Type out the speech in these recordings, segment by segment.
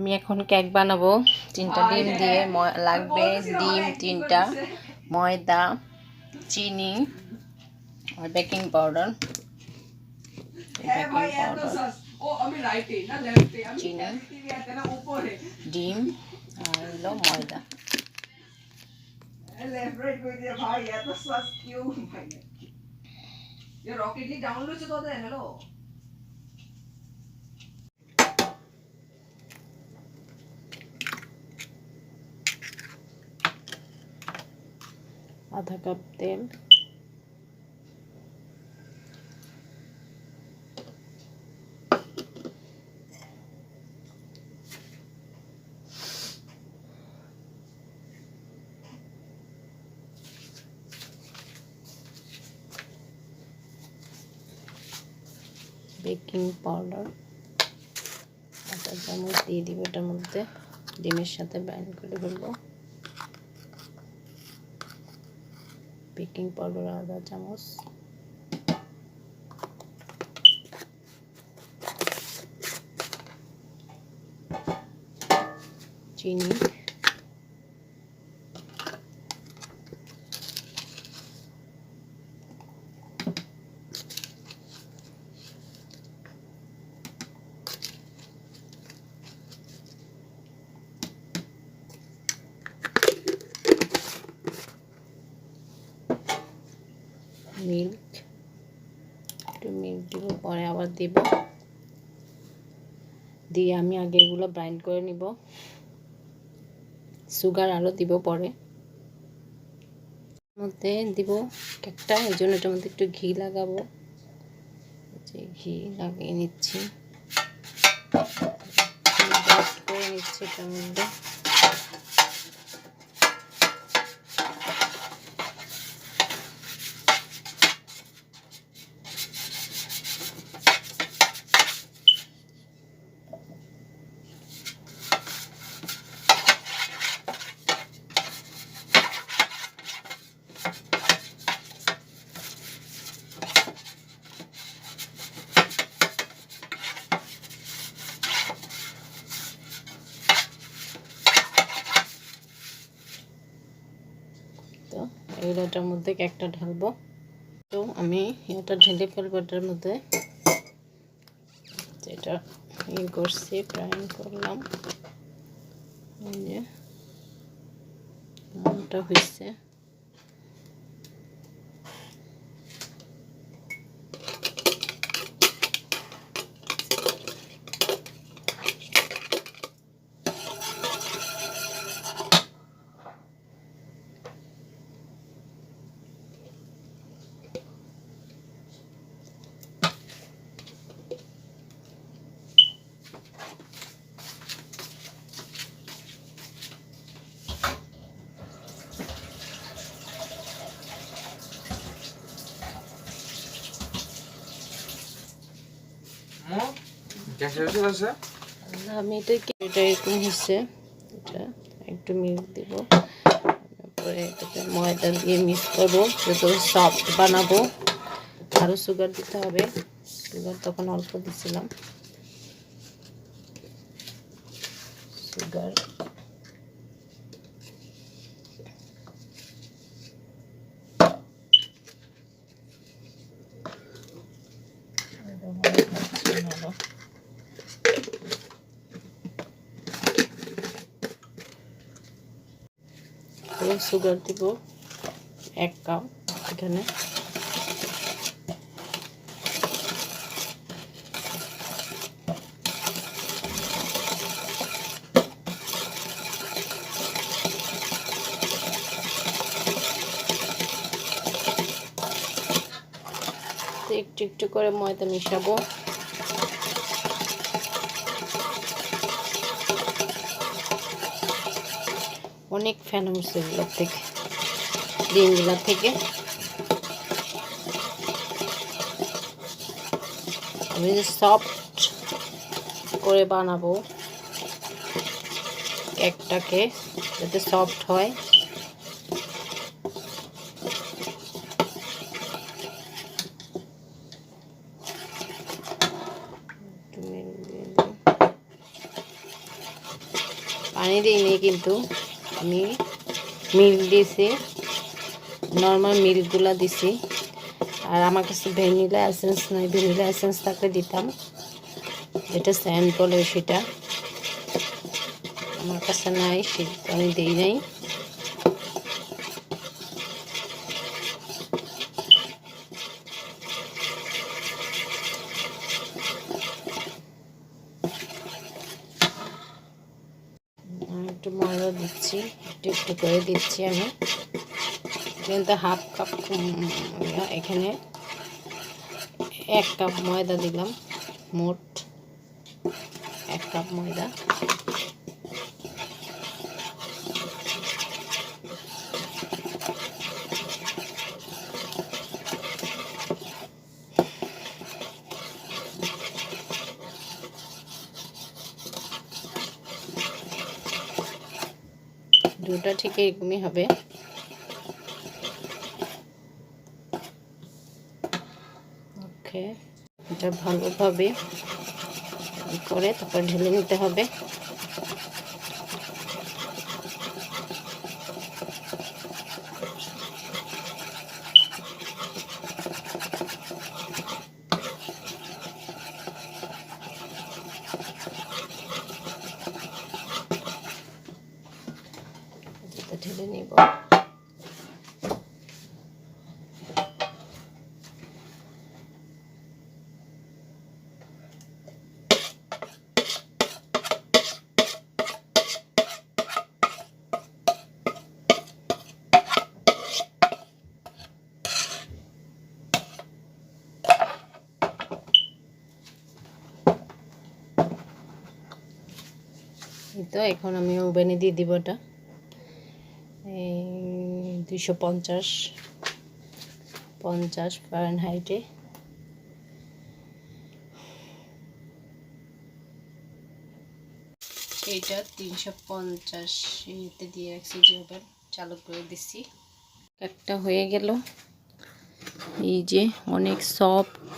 আমি এখন কেক বানাবো। তিনটা ডিম দিয়ে লাগবে ডিম তিনটা, ময়দা, চিনি আর বেকিং পাউডার। বেকিং চিনি। ডিম আর হলো ময়দা। লেফট রাইট করে দিয়ে ভাই আধা কাপ তেল। বেকিং পাউডার আটা চামচ দিয়ে দিব এটার মধ্যে। ডিমের সাথে বাইন্ড করে ফেলব। বেকিং পাউডার আধা চামচ। চিনি মিল্ক একটু মিল্ক দিব, পরে আবার দিব। দিয়ে আমি আগে এগুলো ব্রাইন্ড করে নিব। সুগার আরও দিব পরে। মধ্যে দিব কেকটা এই জন্য এটার মধ্যে একটু ঘি লাগাবো। যে ঘি লাগিয়ে নিচ্ছি। করে নিচ্ছি এটার মধ্যে তো এইটার মধ্যে কেকটা ঢালবো। তো আমি এটা ঢেলে ফেলব এটার মধ্যে যেটা ইয়ে করছি ফ্রাইং করলাম। যে হয়েছে আমি এটা এটা এরকম হচ্ছে। এটা একটু মিল্ক দিব। তারপরে এটাতে ময়দা দিয়ে মিক্স করব। যত সফট বানাবো। আরও সুগার দিতে হবে। সুগার তখন অল্প দিছিলাম। সুগার সুগার দিব এক কাপ এখানে। একটু একটু করে ময়দা মিশাবো। অনেক ফ্যান উঠছে এগুলোর থেকে ডিমগুলোর থেকে আমি যে সফট করে বানাবো কেকটাকে যাতে সফট হয়। পানি দিইনি কিন্তু আমি মিল্ক দিয়েছি নর্মাল মিল্কগুলো দিছি। আর আমার কাছে ভ্যানিলা এসেন্স নাই, ভ্যানিলা এসেন্স থাকলে দিতাম। যেটা স্যান্ড বলে সেটা আমার কাছে নাই সেটা আমি দিই নাই আর একটু ময়দা দিচ্ছি একটু একটু করে দিচ্ছি আমি। কিন্তু হাফ কাপ এখানে এক কাপ ময়দা দিলাম, মোট এক কাপ ময়দা। দুটা ঠিক এরকমই হবে। ওকে এটা ভালোভাবে করে তারপর ঢেলে নিতে হবে। ঢেলে নিব। তো এখন আমি ওভেনে দিয়ে দিব এটা। দুইশো পঞ্চাশ পঞ্চাশ ফারেনহাইটে এইটা তিনশো পঞ্চাশ ইয়েতে দিয়ে রাখছি, যে চালু করে দিচ্ছি। একটা হয়ে গেল। এই যে অনেক সফট।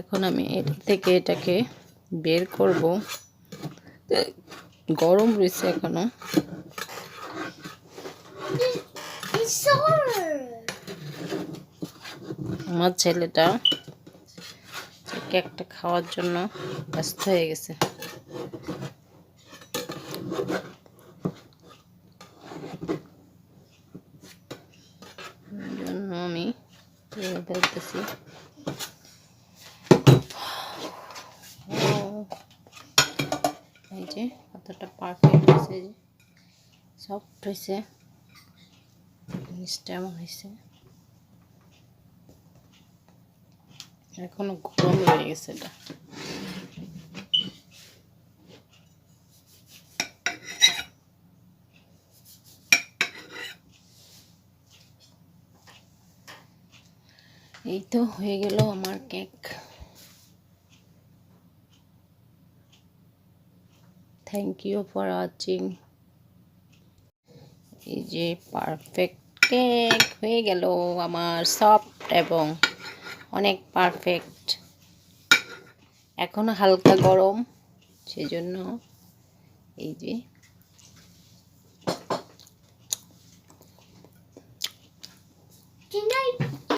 এখন আমি এর থেকে এটাকে বের করব। গরম রয়েছে এখনও। আমার ছেলেটা কেকটা খাওয়ার জন্য ব্যস্ত হয়ে গেছে। জন্য আমি ও, এই যে কতটা পারফেক্ট হয়েছে সফট হয়েছে। জিনিসটা এমন হয়েছে। এখনও গরম রয়ে গেছে এটা। এই তো হয়ে গেল আমার cake. Thank you for watching এই যে পারফেক্ট কেক হয়ে গেল আমার সফট এবং অনেক পারফেক্ট এখনও হালকা গরম সেজন্য এই যে